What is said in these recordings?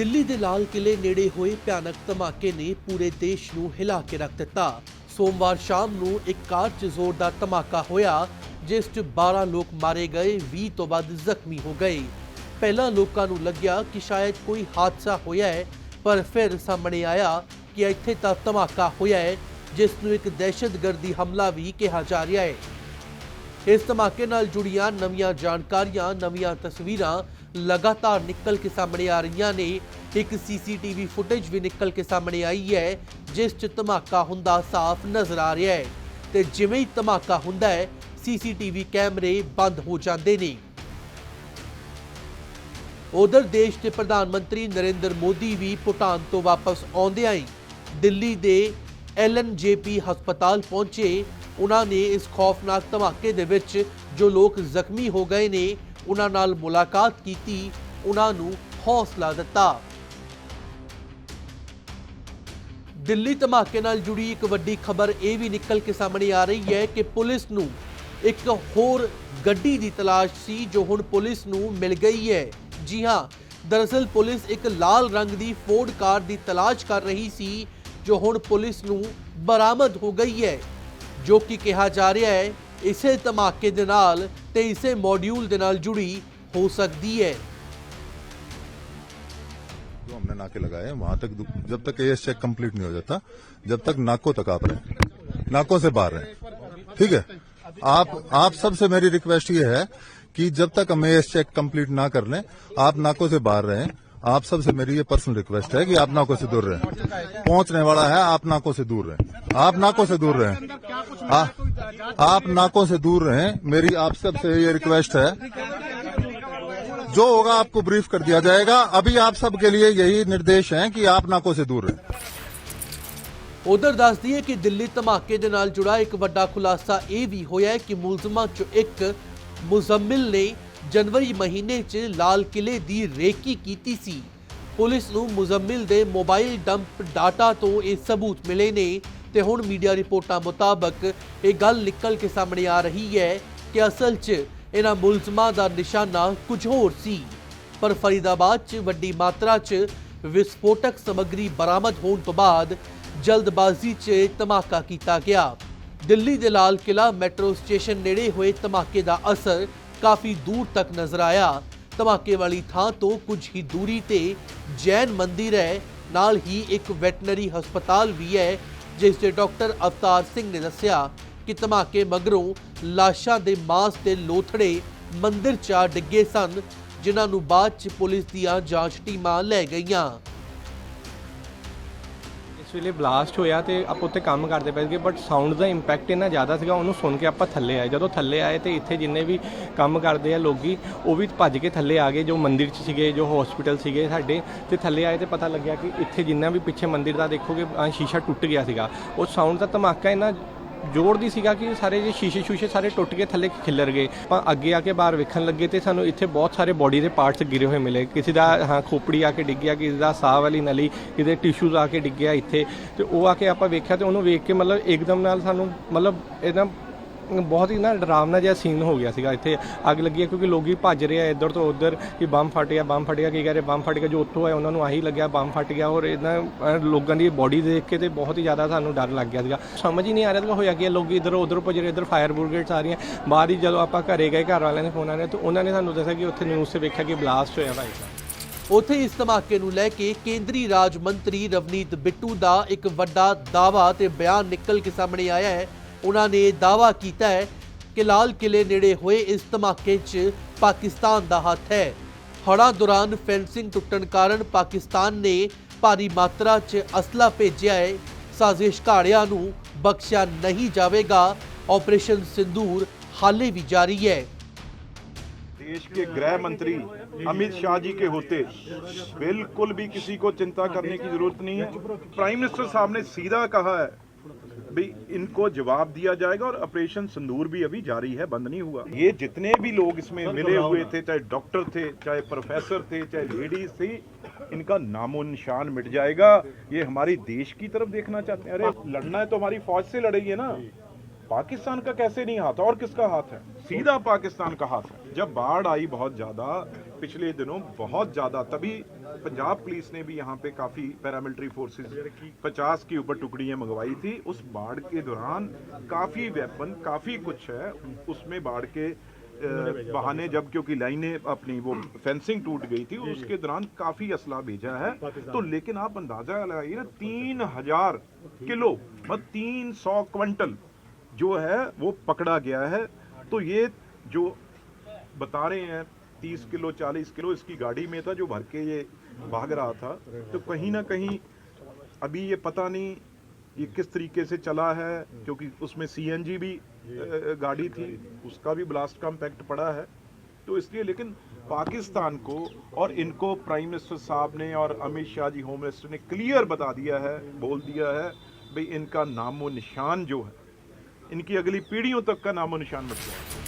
ਦਿੱਲੀ ਦੇ ਲਾਲ ਕਿਲੇ ਨੇੜੇ ਹੋਏ ਭਿਆਨਕ ਧਮਾਕੇ ਨੇ ਪੂਰੇ ਦੇਸ਼ ਨੂੰ ਹਿਲਾ ਕੇ ਰੱਖ ਦਿੱਤਾ। ਸੋਮਵਾਰ ਸ਼ਾਮ ਨੂੰ ਇੱਕ ਕਾਰ 'ਚ ਜ਼ੋਰਦਾਰ ਧਮਾਕਾ ਹੋਇਆ, ਜਿਸ 'ਚ 12 ਲੋਕ ਮਾਰੇ ਗਏ 20 ਤੋਂ ਵੱਧ ਜ਼ਖਮੀ ਹੋ ਗਏ। ਪਹਿਲਾਂ ਲੋਕਾਂ ਨੂੰ ਲੱਗਿਆ ਕਿ ਸ਼ਾਇਦ ਕੋਈ ਹਾਦਸਾ ਹੋਇਆ ਹੈ, ਪਰ ਫਿਰ ਸਾਹਮਣੇ ਆਇਆ ਕਿ ਇੱਥੇ ਤਾਂ ਧਮਾਕਾ ਹੋਇਆ ਹੈ, ਜਿਸ ਨੂੰ ਇੱਕ ਦਹਿਸ਼ਤਗਰਦੀ ਹਮਲਾ ਵੀ ਕਿਹਾ ਜਾ ਰਿਹਾ ਹੈ। ਇਸ ਧਮਾਕੇ ਨਾਲ ਜੁੜੀਆਂ ਨਵੀਆਂ ਜਾਣਕਾਰੀਆਂ, ਨਵੀਆਂ ਤਸਵੀਰਾਂ ਲਗਾਤਾਰ ਨਿਕਲ ਕੇ ਸਾਹਮਣੇ ਆ ਰਹੀਆਂ ਨੇ। ਇੱਕ ਸੀਸੀਟੀਵੀ ਫੁਟੇਜ ਵੀ ਨਿਕਲ ਕੇ ਸਾਹਮਣੇ ਆਈ ਹੈ, ਜਿਸ 'ਚ ਧਮਾਕਾ ਹੁੰਦਾ ਸਾਫ਼ ਨਜ਼ਰ ਆ ਰਿਹਾ ਹੈ ਤੇ ਜਿਵੇਂ ਹੀ ਧਮਾਕਾ ਹੁੰਦਾ ਹੈ, ਸੀਸੀਟੀਵੀ ਕੈਮਰੇ ਬੰਦ ਹੋ ਜਾਂਦੇ ਨੇ। ਉਧਰ ਦੇਸ਼ ਦੇ ਪ੍ਰਧਾਨ ਮੰਤਰੀ ਨਰਿੰਦਰ ਮੋਦੀ ਵੀ ਭੂਟਾਨ ਤੋਂ ਵਾਪਸ ਆਉਂਦਿਆਂ ਹੀ ਦਿੱਲੀ ਦੇ ਐਲਐਨਜੇਪੀ ਹਸਪਤਾਲ ਪਹੁੰਚੇ। ਉਹਨਾਂ ਨੇ ਇਸ ਖੌਫਨਾਕ ਧਮਾਕੇ ਦੇ ਵਿੱਚ ਜੋ ਲੋਕ ਜ਼ਖਮੀ ਹੋ ਗਏ ਨੇ, ਉਹਨਾਂ ਨਾਲ ਮੁਲਾਕਾਤ ਕੀਤੀ, ਉਹਨਾਂ ਨੂੰ ਹੌਸਲਾ ਦਿੱਤਾ। ਦਿੱਲੀ ਧਮਾਕੇ ਨਾਲ ਜੁੜੀ ਇੱਕ ਵੱਡੀ ਖਬਰ ਇਹ ਵੀ ਨਿਕਲ ਕੇ ਸਾਹਮਣੇ ਆ ਰਹੀ ਹੈ ਕਿ ਪੁਲਿਸ ਨੂੰ ਇੱਕ ਹੋਰ ਗੱਡੀ ਦੀ ਤਲਾਸ਼ ਸੀ, ਜੋ ਹੁਣ ਪੁਲਿਸ ਨੂੰ ਮਿਲ ਗਈ ਹੈ। ਜੀ ਹਾਂ, ਦਰਅਸਲ ਪੁਲਿਸ ਇੱਕ ਲਾਲ ਰੰਗ ਦੀ ਫੋਰਡ ਕਾਰ ਦੀ ਤਲਾਸ਼ ਕਰ ਰਹੀ ਸੀ, ਜੋ ਹੁਣ ਪੁਲਿਸ ਨੂੰ ਬਰਾਮਦ ਹੋ ਗਈ ਹੈ। ਜੋ ਕਿ ਕਿਹਾ ਜਾ ਰਿਹਾ ਹੈ ਇਸੇ ਧਮਾਕੇ ਦੇ ਨਾਲ ਤੇ ਇਸੇ ਮੋਡਿਊਲ ਦੇ ਨਾਲ ਜੁੜੀ ਹੋ ਸਕਦੀ ਹੈ जो हमने नाके लगाए हैं वहां तक दु- जब तक एएस चेक कंप्लीट नहीं हो जाता जब तक नाकों तक आप रहें नाकों से बाहर रहें ठीक है आप आप सबसे मेरी रिक्वेस्ट ये है कि जब तक हम एएस चेक कंप्लीट ना कर लें आप नाकों से बाहर रहें आप सबसे मेरी ये पर्सनल रिक्वेस्ट है कि आप नाकों से दूर रहें पहुंचने वाला है आप नाकों से दूर रहें आप नाकों से दूर रहें आ- आप नाकों से दूर रहें मेरी आप सबसे ये रिक्वेस्ट है जो होगा आपको ब्रीफ कर दिया जाएगा अभी आप सबके लिए यही निर्देश हैं कि आप नाकों से दूर रहें ਉਧਰ ਦੱਸਦੀ ਹੈ ਕਿ ਦਿੱਲੀ ਧਮਾਕੇ ਦੇ ਨਾਲ ਜੁੜਾ ਇੱਕ ਵੱਡਾ ਖੁਲਾਸਾ ਇਹ ਵੀ ਹੋਇਆ ਹੈ ਕਿ ਮੁਲਜ਼ਮਾਂ 'ਚੋਂ ਇੱਕ ਮੁਜ਼ੰਮਿਲ ਨੇ ਜਨਵਰੀ ਮਹੀਨੇ 'ਚ ਲਾਲ ਕਿਲੇ ਦੀ ਰੇਕੀ ਕੀਤੀ ਸੀ ਪੁਲਿਸ ਨੂੰ ਮੁਜ਼ੰਮਿਲ ਦੇ ਮੋਬਾਈਲ ਡੰਪ ਡਾਟਾ ਤੋਂ ਇਹ ਸਬੂਤ ਮਿਲੇ ਨੇ ਤੇ ਹੁਣ ਮੀਡੀਆ ਰਿਪੋਰਟਾਂ ਮੁਤਾਬਕ ਇਹ ਗੱਲ ਨਿਕਲ ਕੇ ਸਾਹਮਣੇ ਆ ਰਹੀ ਹੈ ਕਿ ਅਸਲ 'ਚ ਇਹਨਾਂ ਮੁਲਜ਼ਮਾਂ ਦਾ ਨਿਸ਼ਾਨਾ ਕੁਝ ਹੋਰ ਸੀ। ਪਰ ਫਰੀਦਾਬਾਦ 'ਚ ਵੱਡੀ ਮਾਤਰਾ 'ਚ ਵਿਸਫੋਟਕ ਸਮੱਗਰੀ ਬਰਾਮਦ ਹੋਣ ਤੋਂ ਬਾਅਦ ਜਲਦਬਾਜ਼ੀ 'ਚ ਧਮਾਕਾ ਕੀਤਾ ਗਿਆ। ਦਿੱਲੀ ਦੇ ਲਾਲ ਕਿਲਾ ਮੈਟਰੋ ਸਟੇਸ਼ਨ ਨੇੜੇ ਹੋਏ ਧਮਾਕੇ ਦਾ ਅਸਰ ਕਾਫੀ ਦੂਰ ਤੱਕ ਨਜ਼ਰ ਆਇਆ। ਧਮਾਕੇ ਵਾਲੀ ਥਾਂ ਤੋਂ ਕੁਝ ਹੀ ਦੂਰੀ ਤੇ ਜੈਨ ਮੰਦਿਰ ਹੈ, ਨਾਲ ਹੀ ਇੱਕ ਵੈਟਨਰੀ ਹਸਪਤਾਲ ਵੀ ਹੈ ਜਿਸ ਦੇ ਡਾਕਟਰ ਅਵਤਾਰ ਸਿੰਘ ਨੇ ਦੱਸਿਆ ਕਿ ਧਮਾਕੇ ਮਗਰੋਂ ਲਾਸ਼ਾਂ ਦੇ ਮਾਸ ਤੇ ਲੋਥੜੇ ਮੰਦਿਰ 'ਚ ਆ ਡਿੱਗੇ ਸਨ, ਜਿਨ੍ਹਾਂ ਨੂੰ ਬਾਅਦ 'ਚ ਪੁਲਿਸ ਦੀਆਂ ਜਾਂਚ ਟੀਮਾਂ ਲੈ ਗਈਆਂ। ਇਸ ਵੇਲੇ ਬਲਾਸਟ ਹੋਇਆ ਤੇ ਆਪਾਂ ਉੱਤੇ ਕੰਮ ਕਰਦੇ ਪਏ ਸੀਗੇ ਬਟ ਸਾਊਂਡ ਦਾ ਇੰਪੈਕਟ ਇੰਨਾ ਜ਼ਿਆਦਾ ਸੀਗਾ, ਉਹਨੂੰ ਸੁਣ ਕੇ ਆਪਾਂ ਥੱਲੇ ਆਏ। ਜਦੋਂ ਥੱਲੇ ਆਏ ਤੇ ਇੱਥੇ ਜਿੰਨੇ ਵੀ ਕੰਮ ਕਰਦੇ ਆ ਲੋਕੀ, ਉਹ ਵੀ ਭੱਜ ਕੇ ਥੱਲੇ ਆ ਗਏ, ਜੋ ਮੰਦਿਰ 'ਚ ਸੀਗੇ, ਜੋ ਹਸਪੀਟਲ ਸੀਗੇ ਸਾਡੇ, ਤੇ ਥੱਲੇ ਆਏ ਤੇ ਪਤਾ ਲੱਗਿਆ ਕਿ ਇੱਥੇ ਜਿੰਨਾ ਵੀ ਪਿੱਛੇ ਮੰਦਿਰ ਦਾ ਦੇਖੋਗੇ ਅਹ ਸ਼ੀਸ਼ਾ ਟੁੱਟ ਗਿਆ ਸੀਗਾ। ਉਹ ਸਾਊਂਡ ਦਾ ਧਮਾਕਾ ਇੰਨਾ ਜ਼ੋਰ ਦੀ ਸੀਗਾ ਕਿ ਸਾਰੇ ਜੇ ਸ਼ੀਸ਼ੇ ਸ਼ੂਸ਼ੇ ਸਾਰੇ ਟੁੱਟ ਕੇ ਥੱਲੇ ਖਿੱਲਰ ਗਏ। ਆਪਾਂ ਅੱਗੇ ਆ ਕੇ ਬਾਹਰ ਵੇਖਣ ਲੱਗੇ ਤੇ ਸਾਨੂੰ ਇੱਥੇ ਬਹੁਤ ਸਾਰੇ ਬੋਡੀ ਦੇ ਪਾਰਟਸ ਗਿਰੇ ਹੋਏ ਮਿਲੇ। ਕਿਸੇ ਦਾ, ਹਾਂ, ਖੋਪੜੀ ਆ ਕੇ ਡਿੱਗਿਆ ਕਿਸੇ ਦਾ ਸਾਹ ਵਾਲੀ ਨਲੀ, ਕਿਸੇ ਟਿਸ਼ੂਜ਼ ਆ ਕੇ ਡਿੱਗਿਆ ਇੱਥੇ। ਤੇ ਉਹ ਆ ਕੇ ਆਪਾਂ ਵੇਖਿਆ ਤੇ ਉਹਨੂੰ ਵੇਖ ਕੇ ਮਤਲਬ ਇੱਕਦਮ ਨਾਲ ਸਾਨੂੰ ਮਤਲਬ ਇਹਦਾ ਬਹੁਤ ਹੀ ਨਾ ਡਰਾਵਨਾ ਜਿਹਾ ਸੀਨ ਹੋ ਗਿਆ ਸੀਗਾ ਇੱਥੇ। ਅੱਗ ਲੱਗੀ ਹੈ ਕਿਉਂਕਿ ਲੋਕੀ ਭੱਜ ਰਹੇ ਆ ਇੱਧਰ ਤੋਂ ਉੱਧਰ ਕਿ ਬੰਬ ਫਟ ਗਿਆ ਬੰਬ ਫਟ ਗਿਆ ਕੀ ਕਹਿ ਰਹੇ ਬੰਬ ਫਟ ਗਿਆ ਜੋ ਉੱਥੋਂ ਆਏ ਉਹਨਾਂ ਨੂੰ ਆਹੀ ਲੱਗਿਆ ਬੰਬ ਫਟ ਗਿਆ ਔਰ ਇਹਨਾਂ ਲੋਕਾਂ ਦੀ ਬੋਡੀ ਦੇਖ ਕੇ ਤੇ ਬਹੁਤ ਹੀ ਜ਼ਿਆਦਾ ਸਾਨੂੰ ਡਰ ਲੱਗ ਗਿਆ ਸੀਗਾ। ਸਮਝ ਹੀ ਨਹੀਂ ਆ ਰਿਹਾ ਸੀਗਾ ਹੋਇਆ ਕੀ ਹੈ, ਲੋਕੀ ਇੱਧਰ ਉੱਧਰ ਭੱਜ ਰਹੇ ਇੱਧਰ ਫਾਇਰ ਬ੍ਰਿਗੇਡਸ ਆ ਰਹੀਆਂ ਬਾਅਦ ਹੀ ਜਦੋਂ ਆਪਾਂ ਘਰੇ ਗਏ ਘਰ ਵਾਲਿਆਂ ਦੇ ਫੋਨ ਆ ਆਨੇ ਤਾਂ ਉਹਨਾਂ ਨੇ ਸਾਨੂੰ ਦੱਸਿਆ ਕਿ ਉੱਥੇ ਨਿਊਜ਼ ਤੇ ਵੇਖਿਆ ਕਿ ਬਲਾਸਟ ਹੋਇਆ ਭਾਈ। ਸਾਹਿਬ ਉੱਥੇ ਇਸ ਧਮਾਕੇ ਨੂੰ ਲੈ ਕੇ ਕੇਂਦਰੀ ਰਾਜ ਮੰਤਰੀ ਰਵਨੀਤ ਬਿੱਟੂ ਦਾ ਇੱਕ ਵੱਡਾ ਦਾਅਵਾ ਤੇ ਬਿਆਨ ਨਿਕਲ ਕੇ ਸਾਹਮਣੇ ਆਇਆ ਹੈ। ਉਹਨਾਂ ਨੇ ਦਾਅਵਾ ਕੀਤਾ ਹੈ ਕਿ ਲਾਲ ਕਿਲੇ ਨੇੜੇ ਹੋਏ ਇਸ ਧਮਾਕੇ 'ਚ ਪਾਕਿਸਤਾਨ ਦਾ ਹੱਥ ਹੈ ਹੜ੍ਹਾਂ ਦੌਰਾਨ ਫੈਂਸਿੰਗ ਟੁੱਟਣ ਕਾਰਨ ਪਾਕਿਸਤਾਨ ਨੇ ਭਾਰੀ ਮਾਤਰਾ 'ਚ ਅਸਲਾ ਭੇਜਿਆ ਹੈ ਸਾਜ਼ਿਸ਼ਕਾਰੀਆਂ ਨੂੰ ਬਖਸ਼ਿਆ ਨਹੀਂ ਜਾਵੇਗਾ ਆਪਰੇਸ਼ਨ ਸਿੰਦੂਰ ਹਾਲੇ ਵੀ ਜਾਰੀ ਹੈ देश के गृह मंत्री अमित शाह जी के होते बिल्कुल भी किसी को चिंता करने की जरूरत नहीं है प्राइम मिनिस्टर साहब ने सीधा कहा है भी इनको जवाब दिया जाएगा और ऑपरेशन संदूर भी अभी जारी है बंद नहीं हुआ। ये जितने भी लोग इसमें मिले हुए थे चाहे डॉक्टर थे चाहे प्रोफेसर थे चाहे लेडीज़ थी इनका नामो निशान मिट जाएगा। ये हमारी देश की तरफ़ देखना चाहते हैं। अरे लड़ना है तो हमारी फौज से लड़ेगी ना। पाकिस्तान का कैसे नहीं हाथ? और किसका हाथ है? सीधा पाकिस्तान का हाथ है। जब बाढ़ आई बहुत ज़्यादा पिछले दिनों बहुत ज़्यादा तभी पंजाब पुलिस ने भी यहाँ पे काफ़ी पैरामिलिट्री फोर्सेस 50 के ऊपर टुकड़ियाँ मंगवाई थी। उस बाढ़ के दौरान काफ़ी वेपन काफ़ी कुछ है उसमें बाढ़ के बहाने जब क्योंकि लाइनें अपनी वो फेंसिंग टूट गई थी उसके दौरान काफ़ी असला भेजा है। तो लेकिन आप अंदाज़ा लगाइए ना तीन हज़ार किलो मतलब तीन सौ क्विंटल जो है वो पकड़ा गया है। तो ये जो बता रहे हैं तीस किलो चालीस किलो इसकी गाड़ी में था जो भर के ये भाग रहा था। तो कहीं ना कहीं अभी ये पता नहीं ये किस तरीके से चला है क्योंकि उसमें सीएनजी भी गाड़ी थी उसका भी ब्लास्ट का इम्पैक्ट पड़ा है। तो इसलिए लेकिन पाकिस्तान को और इनको प्राइम मिनिस्टर साहब ने और अमित शाह जी होम मिनिस्टर ने क्लियर बता दिया है बोल दिया है भाई इनका नामो निशान जो है इनकी अगली पीढ़ियों तक का नामो निशान मत जाए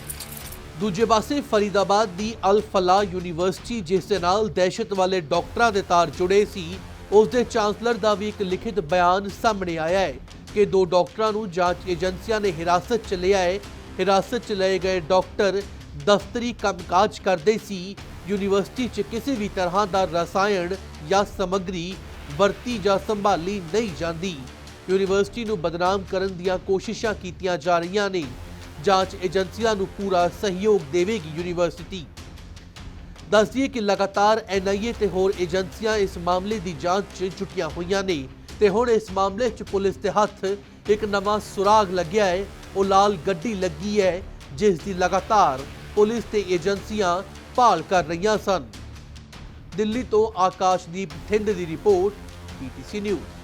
ਦੂਜੇ ਪਾਸੇ ਫਰੀਦਾਬਾਦ ਦੀ ਅਲ ਫਲਾ ਯੂਨੀਵਰਸਿਟੀ, ਜਿਸ ਦੇ ਨਾਲ ਦਹਿਸ਼ਤ ਵਾਲੇ ਡਾਕਟਰਾਂ ਦੇ ਤਾਰ ਜੁੜੇ ਸੀ, ਉਸ ਦੇ ਚਾਂਸਲਰ ਦਾ ਵੀ ਇੱਕ ਲਿਖਿਤ ਬਿਆਨ ਸਾਹਮਣੇ ਆਇਆ ਹੈ ਕਿ ਦੋ ਡਾਕਟਰਾਂ ਨੂੰ ਜਾਂਚ ਏਜੰਸੀਆਂ ਨੇ ਹਿਰਾਸਤ 'ਚ ਲਿਆ ਹੈ। ਹਿਰਾਸਤ 'ਚ ਲਏ ਗਏ ਡਾਕਟਰ ਦਫ਼ਤਰੀ ਕੰਮਕਾਜ ਕਰਦੇ ਸੀ। ਯੂਨੀਵਰਸਿਟੀ 'ਚ ਕਿਸੇ ਵੀ ਤਰ੍ਹਾਂ ਦਾ ਰਸਾਇਣ ਜਾਂ ਸਮੱਗਰੀ ਵਰਤੀ ਜਾਂ ਸੰਭਾਲੀ ਨਹੀਂ ਜਾਂਦੀ। ਯੂਨੀਵਰਸਿਟੀ ਨੂੰ ਬਦਨਾਮ ਕਰਨ ਦੀਆਂ ਕੋਸ਼ਿਸ਼ਾਂ ਕੀਤੀਆਂ ਜਾ ਰਹੀਆਂ ਨੇ। ਜਾਂਚ ਏਜੰਸੀਆਂ ਨੂੰ ਪੂਰਾ ਸਹਿਯੋਗ ਦੇਵੇਗੀ ਯੂਨੀਵਰਸਿਟੀ। ਦੱਸ ਕਿ ਲਗਾਤਾਰ ਐਨਆਈਏ ਤੇ ਹੋਰ ਏਜੰਸੀਆਂ ਇਸ ਮਾਮਲੇ ਦੀ ਜਾਂਚ 'ਚ ਜੁਟੀਆਂ ਹੋਈਆਂ ਨੇ ਤੇ ਹੁਣ ਇਸ ਮਾਮਲੇ 'ਚ ਪੁਲਿਸ ਦੇ ਹੱਥ ਇੱਕ ਨਵਾਂ ਸੁਰਾਗ ਲੱਗਿਆ ਹੈ। ਉਹ ਲਾਲ ਗੱਡੀ ਲੱਗੀ ਹੈ, ਜਿਸ ਦੀ ਲਗਾਤਾਰ ਪੁਲਿਸ ਤੇ ਏਜੰਸੀਆਂ ਭਾਲ ਕਰ ਰਹੀਆਂ ਸਨ। ਦਿੱਲੀ ਤੋਂ ਆਕਾਸ਼ਦੀਪ ਥਿੰਦ ਦੀ ਰਿਪੋਰਟ ਪੀਟੀਸੀ ਨਿਊਜ਼।